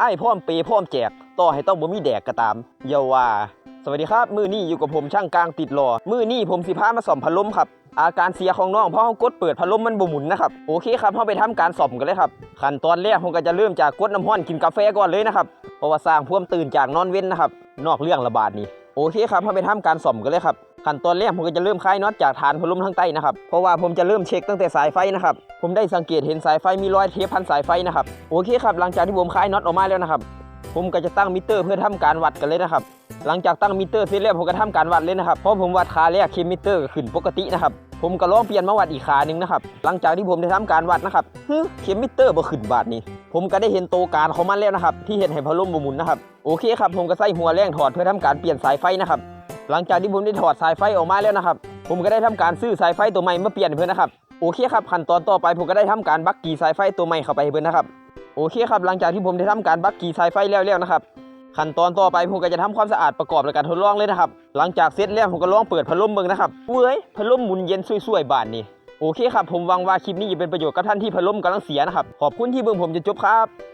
ไอ้พร้อมเปย์พร้อมแจก ต่อให้ต้องบ่มีแดกก็ตามอย่าว่า สวัสดีครับ มือนี้อยู่กับผมช่างกลางติดหล่อมือนี้ผมสิพามาสอมพัดลมครับ อาการเสียของน้องเพราะเขากดเปิดพัดลมมันบ่หมุนนะครับ โอเคครับเราไปทำการสอมกันเลยครับ ขั้นตอนแรกผมก็จะเริ่มจากกดน้ำร้อนกินกาแฟก่อนเลยนะครับ เพราะว่าสร้างพ่วมตื่นจากนอนเว้นนะครับ นอกเรื่องระบาดนี่ โอเคครับเราไปทำการส่อมกันเลยครับขั้นตอนแรกผมก็จะเริ่มคลายน็อตจากฐานพัดลมทั้งใต้นะครับ เพราะว่าผมจะเริ่มเช็คตั้งแต่สายไฟนะครับ ผมได้สังเกตเห็นสายไฟมีรอยเทปพันสายไฟนะครับ โอเคครับ หลังจากที่ผมคลายน็อตออกมาแล้วนะครับ ผมก็จะตั้งมิเตอร์เพื่อทำการวัดกันเลยนะครับ หลังจากตั้งมิเตอร์เสร็จแล้วผมก็ทำการวัดเลยนะครับ เพราะผมวัดค่าแรกเคมิเตอร์ขึ้นปกตินะครับ ผมก็ลองเปลี่ยนมาวัดอีกขาหนึ่งนะครับ หลังจากที่ผมได้ทำการวัดนะครับฮึเคมิเตอร์บ่ขึ้นบาทนี้ ผมก็ได้เห็นโตวการของมันแล้วนะครับ ที่เห็นให้พัดลมบ่หมุนนะครับ โอเคครับ ผมก็ใส่หัวแรงถอดเพื่อทำการเปลี่ยนสายไฟนะครับ หลังจากที่ผมได้ถอดสายไฟออกมาแล้วนะครับ ผมก็ได้ทำการซื้อสายไฟตัวใหม่มาเปลี่ยนเพื่อนะครับ โอเคครับขั้นตอนต่อไปผมก็ได้ทำการบักกี้สายไฟตัวใหม่เข้าไปเพื่อนะครับ โอเคครับ หลังจากที่ผมได้ทำการบักกี้สายไฟแล้วแล้วนะครับ ขั้นตอนต่อไปผมก็จะทำความสะอาดประกอบในการทดลองเลยนะครับ หลังจากเสร็จแล้วผมก็ลองเปิดพัดลมเบิ่งนะครับเว้ยพัดลมหมุนเย็นสวยๆบานนี่โอเคครับผมหวังว่าคลิปนี้จะเป็นประโยชน์กับท่านที่พัดลมกำลังเสียนะครับขอบคุณที่เบิ่งผมจนจบครับ